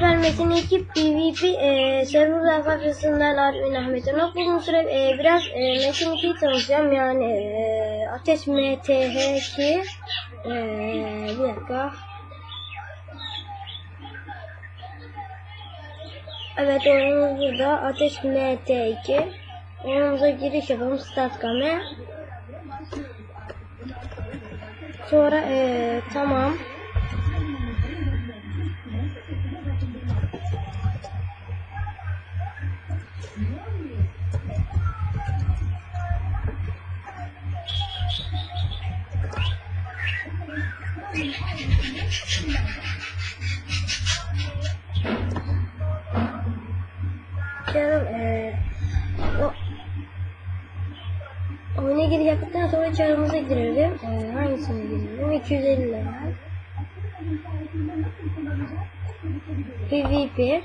Vermesini iki PvP e, server sayfasından Arvin Ahmet Önok. Uzun süre e, biraz e, Metin 2'yi tanıtacağım. Yani e, Ateş MTH2 e, bir dakika. Evet oyunumuz burada. Ateş MT2. Oyunumuza giriş yapalım. Start kame. Sonra e, tamam. Canım eee o oyuna giriş yaptıktan sonra çarımıza girelim. Eee hangisine girelim? 250 level. PvP.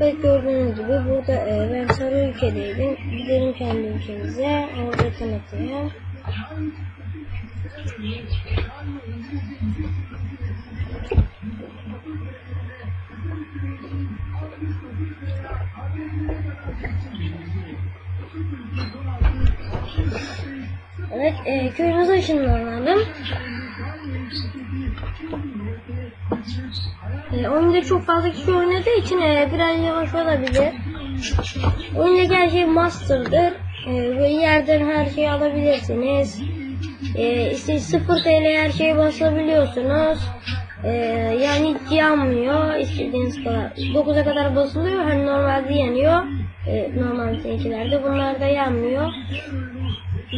Evet gördüğünüz gibi burada e, ben sarı ülkedeydim. Gidelim kendi ülkemize. Orada tanıtayım. Evet e, köyümüze ışınlanalım. E, oyunda çok fazla kişi oynadığı için e, biraz yavaş olabilir. Oyundaki her şey master'dır. E, ve yerden her şeyi alabilirsiniz. E, işte 0 TL her şeye basabiliyorsunuz. E, yani hiç yanmıyor. İstediğiniz kadar. 9'a kadar basılıyor. Hani normalde yanıyor. E, normal seninkilerde. Bunlar da yanmıyor.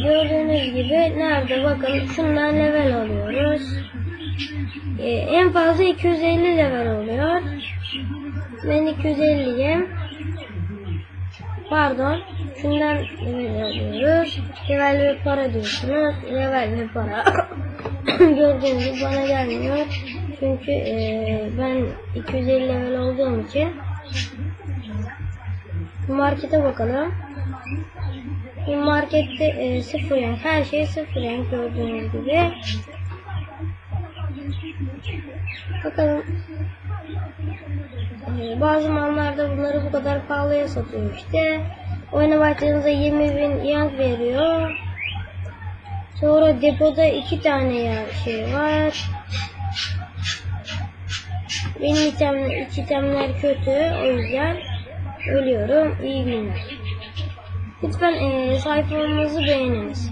Gördüğünüz gibi nerede bakın şundan level alıyoruz. Ee, en fazla 250 level oluyor. Ben 250'yim. Pardon. Şundan level alıyoruz. Level ve para diyorsunuz. Level ve para. Gördüğünüz gibi bana gelmiyor. Çünkü e, ben 250 level olduğum için markete bakalım. Bu markette e, sıfır renk. Her şey sıfır renk gördüğünüz gibi. Bakalım. E, bazı mallarda bunları bu kadar pahalıya satıyor işte. Oyuna başladığınızda 20 bin yank veriyor. Sonra depoda iki tane şey var. Benim item, itemler kötü. O yüzden ölüyorum. İyi günler. Lütfen sayfamızı beğeniniz.